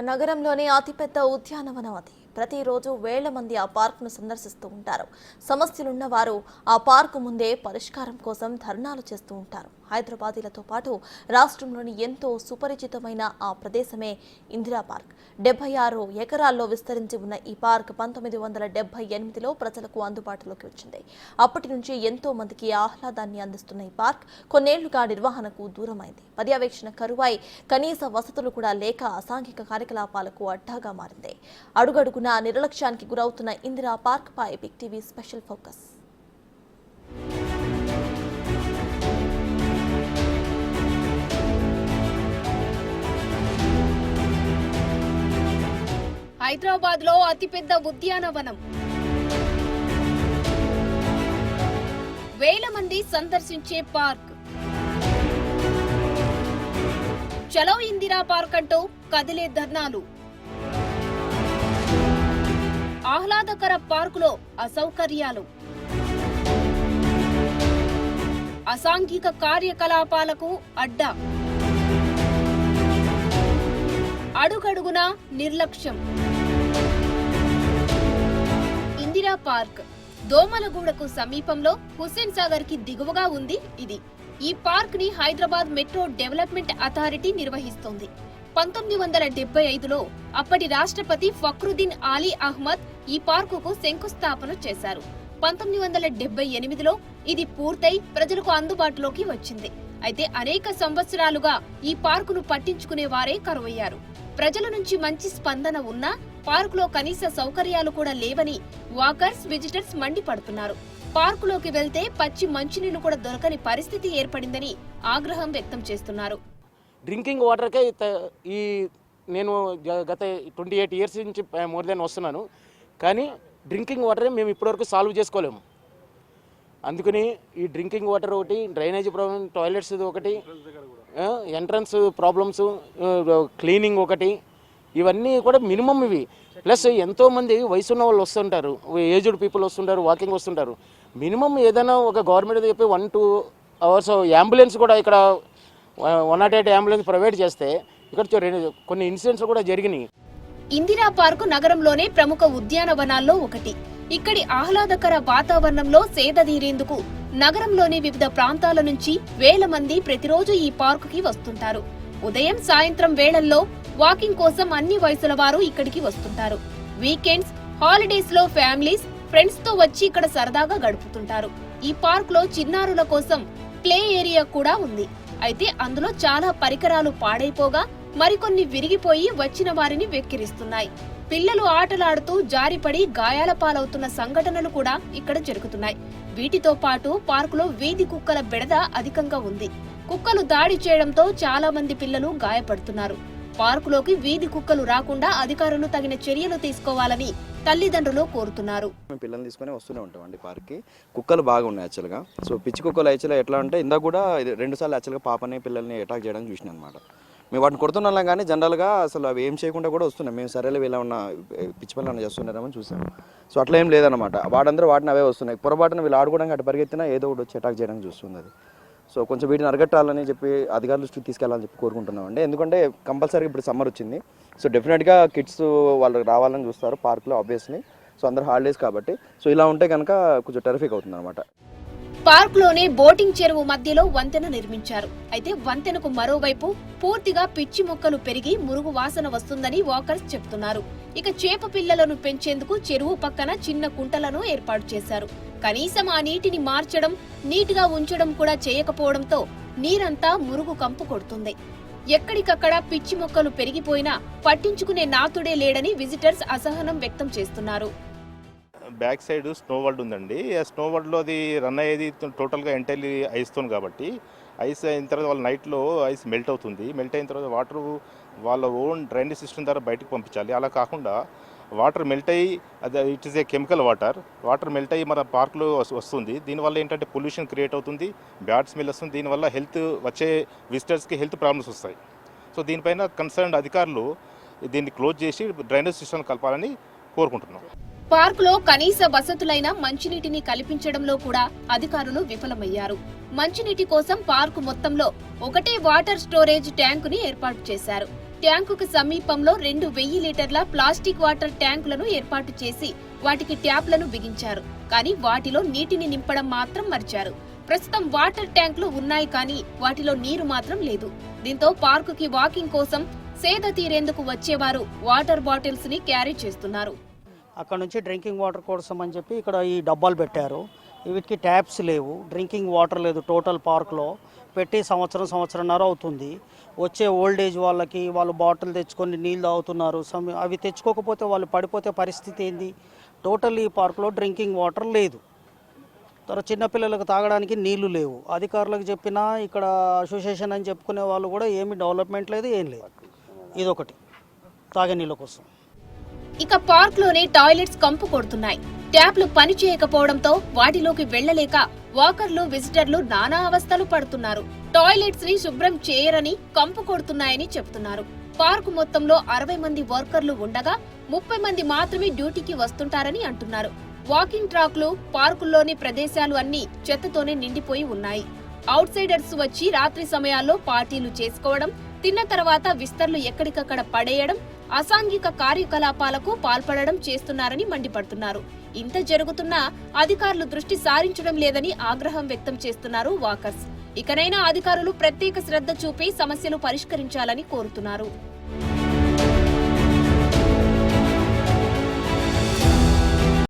నగరంలోని అతిపెద్ద ఉద్యానవనం అది. ప్రతిరోజు వేల మంది ఆ పార్కును సందర్శిస్తూ ఉంటారు. సమస్యలున్న వారు ఆ పార్కు ముందే పరిష్కారం కోసం ధర్నాలు చేస్తూ ఉంటారు. హైదరాబాదీలతో పాటు రాష్ట్రంలోని ఎంతో సుపరిచితమైన ఆ ప్రదేశమే ఇందిరా పార్క్. డెబ్బై ఆరు ఎకరాల్లో విస్తరించి ఉన్న ఈ పార్క్ పంతొమ్మిది వందల డెబ్బై ఎనిమిదిలో ప్రజలకు అందుబాటులోకి వచ్చింది. అప్పటి నుంచి ఎంతో మందికి ఆహ్లాదాన్ని అందిస్తున్న ఈ పార్క్ కొన్నేళ్ళుగా నిర్వహణకు దూరమైంది. పర్యవేక్షణ కరువై కనీస వసతులు కూడా లేక అసాంఘిక కార్యకలాపాలకు అడ్డాగా మారింది. అడుగడుగున నిర్లక్ష్యానికి గురవుతున్న ఇందిరా పార్క్ పై బిగ్ టీవీ స్పెషల్ ఫోకస్. హైదరాబాద్లో అతిపెద్ద ఉద్యానవనం. వేల మంది సందర్శించే పార్క్. చలో ఇందిరా పార్క్ అంటూ కదిలే ధర్నాలు. ఆహ్లాదకర పార్కులో అసౌకర్యాలు. అసాంఘిక కార్యకలాపాలకు అడ్డా. అడుగడుగునా నిర్లక్ష్యం. ఇందిరా పార్క్. దోమలగూడకు సమీపంలో హుస్సేన్ సాగర్కి దిగువగా ఉంది ఇది. ఈ పార్క్ని హైదరాబాద్ మెట్రో డెవలప్మెంట్ అథారిటీ నిర్వహిస్తోంది. పంతొమ్మిది వందల డెబ్బై ఐదులో అప్పటి రాష్ట్రపతి ఫక్రుద్దీన్ ఆలీ అహ్మద్ ఈ పార్కుకు శంకుస్థాపన చేశారు. పంతొమ్మిది వందల డెబ్బై ఎనిమిదిలో ఇది పూర్తయి ప్రజలకు అందుబాటులోకి వచ్చింది. అయితే అనేక సంవత్సరాలుగా ఈ పార్కును పట్టించుకునే వారే కరువయ్యారు. ప్రజల నుంచి మంచి స్పందన ఉన్నా పార్కులో కనీస సౌకర్యాలు కూడా లేవని వాకర్స్ విజిటర్స్ మండిపడుతున్నారు. పార్కులోకి వెళ్తే పచ్చి మంచినీళ్ళు కూడా దొరకని పరిస్థితి ఏర్పడిందని ఆగ్రహం వ్యక్తం చేస్తున్నారు. డ్రింకింగ్ వాటర్కే ఈ నేను గ- గత ట్వంటీ ఎయిట్ ఇయర్స్ నుంచి మోర్ దెన్ వస్తున్నాను. కానీ డ్రింకింగ్ వాటరే మేము ఇప్పటివరకు సాల్వ్ చేసుకోలేము. అందుకని ఈ డ్రింకింగ్ వాటర్ ఒకటి డ్రైనేజ్ ప్రాబ్లం టాయిలెట్స్ ఒకటి ఎంట్రన్స్ ప్రాబ్లమ్స్ క్లీనింగ్ ఒకటి ఇవన్నీ కూడా మినిమం ఇవి. ప్లస్ ఎంతోమంది వయసు ఉన్న వాళ్ళు వస్తుంటారు. ఏజ్డ్ పీపుల్ వస్తుంటారు వాకింగ్ వస్తుంటారు. మినిమం ఏదైనా ఒక గవర్నమెంట్ చెప్పి వన్ టూ అవర్స్ అంబులెన్స్ కూడా ఇక్కడ one nought eight ambulance provide చేస్తే ఇక్కడ కొన్ని ఇన్సిడెంట్స్ కూడా జరిగినాయి. ఇందిరా పార్కు నగరంలోనే ప్రముఖ ఉద్యానవనాల్లో ఒకటి. ఇక్కడి ఆహ్లాదకర వాతావరణంలో సేదతీరేందుకు నగరంలోని వివిధ ప్రాంతాల నుంచి వేల మంది ప్రతిరోజు ఈ పార్కుకి వస్తుంటారు. ఉదయం సాయంత్రం వేళల్లో వాకింగ్ కోసం అన్ని వయసుల వారు ఇక్కడికి వస్తుంటారు. వీకెండ్స్ హాలిడేస్లో ఫ్యామిలీస్ ఫ్రెండ్స్తో వచ్చి ఇక్కడ సరదాగా గడుపుతుంటారు. ఈ పార్క్లో చిన్నారుల కోసం ప్లే ఏరియా కూడా ఉంది. అయితే అందులో చాలా పరికరాలు పాడైపోగా మరికొన్ని విరిగిపోయి వచ్చిన వారిని వెక్కిరిస్తున్నాయి. పిల్లలు ఆటలాడుతూ జారిపడి గాయాల పాలవుతున్న సంఘటనలు కూడా ఇక్కడ జరుగుతున్నాయి. వీటితో పాటు పార్కులో వీధి కుక్కల బెడద అధికంగా ఉంది. కుక్కలు దాడి చేయడంతో చాలా మంది పిల్లలు గాయపడుతున్నారు. పార్కులోకి వీధి కుక్కలు రాకుండా అధికారులు తగిన చర్యలు తీసుకోవాలని తల్లిదండ్రులు కోరుతున్నారు. మేము పిల్లల్ని తీసుకొని వస్తూనే ఉంటాం అండి పార్క్కి. కుక్కలు బాగా ఉన్నాయి యాక్చువల్గా సో పిచ్చి కుక్కలు యాక్చువల్గా ఎట్లా అంటే ఇందాక కూడా రెండు సార్లు యాక్చువల్గా పాపని పిల్లల్ని అటాక్ చేయడానికి చూసిన అనమాట మేము వాటిని కొడుతున్నాం కానీ జనరల్గా అసలు అవి ఏం చేయకుండా కూడా వస్తున్నాయి. మేము సరేలే వీళ్ళ ఉన్న పిచ్చి పనులు చేస్తున్నారేమని చూసాం. సో అట్లా ఏం లేదనమాట వాడందరూ వాటిని అవే వస్తున్నాయి. పొరపాటున వీళ్ళు ఆడుకోవడానికి అటు పరిగెత్తినా ఏదో ఒకటి వచ్చి అటాక్ చేయడానికి చూస్తుంది అది. సో కొంచెం వీటిని అరగట్టాలని చెప్పి అధికారుల దృష్టికి తీసుకెళ్ళాలని చెప్పి కోరుకుంటున్నాం అండి ఎందుకంటే కంపల్సరీ ఇప్పుడు సమ్మర్ వచ్చింది. సో డెఫినెట్గా కిడ్స్ వాళ్ళు రావాలని చూస్తారు పార్క్లో ఆబ్వియస్లీ సో అందరు హాలిడేస్ కాబట్టి. సో ఇలా ఉంటే కనుక కొంచెం టెరిఫిక్ అవుతుంది అనమాట పార్క్లోనే బోటింగ్ చెరువు మధ్యలో వంతెన నిర్మించారు. అయితే వంతెనకు మరోవైపు పూర్తిగా పిచ్చి మొక్కలు పెరిగి మురుగు వాసన వస్తుందని వాకర్స్ చెప్తున్నారు. ఇక చేప పిల్లలను పెంచేందుకు చెరువు పక్కన చిన్న కుంటలను ఏర్పాటు చేశారు. కనీసం ఆ నీటిని మార్చడం నీటిగా ఉంచడం కూడా చేయకపోవడంతో నీరంతా మురుగు కంపు కొడుతుంది. ఎక్కడికక్కడ పిచ్చి మొక్కలు పెరిగిపోయినా పట్టించుకునే నాతుడే లేడని విజిటర్స్ అసహనం వ్యక్తం చేస్తున్నారు. బ్యాక్ సైడ్ స్నో వరల్డ్ ఉందండి. ఆ స్నో వరల్డ్లో అది రన్ అయ్యేది టోటల్గా ఎంటైర్లీ ఐస్తో కాబట్టి ఐస్ అయిన తర్వాత వాళ్ళ నైట్లో ఐస్ మెల్ట్ అవుతుంది. మెల్ట్ అయిన తర్వాత వాటర్ వాళ్ళ ఓన్ డ్రైనేజ్ సిస్టమ్ ద్వారా బయటకు పంపించాలి. అలా కాకుండా వాటర్ మెల్ట్ అయ్యి అది it is a chemical water water melt అయ్యి మన పార్క్లో వస్తుంది. దీనివల్ల ఏంటంటే పొల్యూషన్ క్రియేట్ అవుతుంది బ్యాడ్ స్మెల్ వస్తుంది. దీనివల్ల హెల్త్ వచ్చే విజిటర్స్కి హెల్త్ ప్రాబ్లమ్స్ వస్తాయి. సో దీనిపైన కన్సర్న్ అధికారులు దీన్ని క్లోజ్ చేసి డ్రైనేజ్ సిస్టమ్ కలపాలని కోరుకుంటున్నాం. పార్క్లో కనీస వసతులైన మంచినీటిని కల్పించడంలో కూడా అధికారులు విఫలమయ్యారు. మంచినీటి కోసం పార్కు మొత్తంలో ఒకటే వాటర్ స్టోరేజ్ ట్యాంకుని ఏర్పాటు చేశారు. ట్యాంకుకు సమీపంలో రెండు వెయ్యి లీటర్ల ప్లాస్టిక్ వాటర్ ట్యాంకులను ఏర్పాటు చేసి వాటికి ట్యాప్లను బిగించారు. కానీ వాటిలో నీటిని నింపడం మాత్రం మర్చారు. ప్రస్తుతం వాటర్ ట్యాంకులు ఉన్నాయి కానీ వాటిలో నీరు మాత్రం లేదు. దీంతో పార్కుకి వాకింగ్ కోసం సేద తీరేందుకు వచ్చేవారు వాటర్ బాటిల్స్ని క్యారీ చేస్తున్నారు. అక్కడ నుంచి డ్రింకింగ్ వాటర్ కోసం అని చెప్పి ఇక్కడ ఈ డబ్బాలు పెట్టారు. వీటికి ట్యాప్స్ లేవు. డ్రింకింగ్ వాటర్ లేదు టోటల్ పార్క్లో. పెట్టి సంవత్సరం సంవత్సరంన్నర అవుతుంది. వచ్చే ఓల్డ్ ఏజ్ వాళ్ళకి వాళ్ళు బాటిల్ తెచ్చుకొని నీళ్ళు తాగుతున్నారు. అవి తెచ్చుకోకపోతే వాళ్ళు పడిపోతే పరిస్థితి ఏంది? టోటల్ ఈ పార్క్లో డ్రింకింగ్ వాటర్ లేదు. తర్వాత చిన్నపిల్లలకు తాగడానికి నీళ్ళు లేవు. అధికారులకు చెప్పినా ఇక్కడ అసోసియేషన్ అని చెప్పుకునే వాళ్ళు కూడా ఏమి డెవలప్మెంట్ లేదు ఏం లేదు. ఇదొకటి. తాగే నీళ్ళ కోసం. ఇక పార్క్లోనే టాయిలెట్స్ కంపు కొడుతున్నాయి. ట్యాప్లు పనిచేయకపోవడంతో వాటిలోకి వెళ్ళలేక వాకర్లు విజిటర్లు నానా అవస్థలు పడుతున్నారు. టాయిలెట్స్ని శుభ్రం చేయరని కంపు కొడుతున్నాయని చెబుతున్నారు పార్కు మొత్తంలో అరవై మంది వర్కర్లు ఉండగా ముప్పై మంది మాత్రమే డ్యూటీకి వస్తుంటారని అంటున్నారు. వాకింగ్ ట్రాక్లు పార్కుల్లోని ప్రదేశాలు అన్ని చెత్తతోనే నిండిపోయి ఉన్నాయి. అవుట్ సైడర్స్ వచ్చి రాత్రి సమయాల్లో పార్టీలు చేసుకోవడం తిన్న తర్వాత విస్తర్లు ఎక్కడికక్కడ పడేయడం అసాంఘిక కార్యకలాపాలకు పాల్పడడం చేస్తున్నారని మండిపడుతున్నారు. ఇంత జరుగుతున్నా అధికారులు దృష్టి సారించడం లేదని ఆగ్రహం వ్యక్తం చేస్తున్నారు వాకర్స్. ఇకనైనా అధికారులు ప్రత్యేక శ్రద్ధ చూపి సమస్యలు పరిష్కరించాలని కోరుతున్నారు.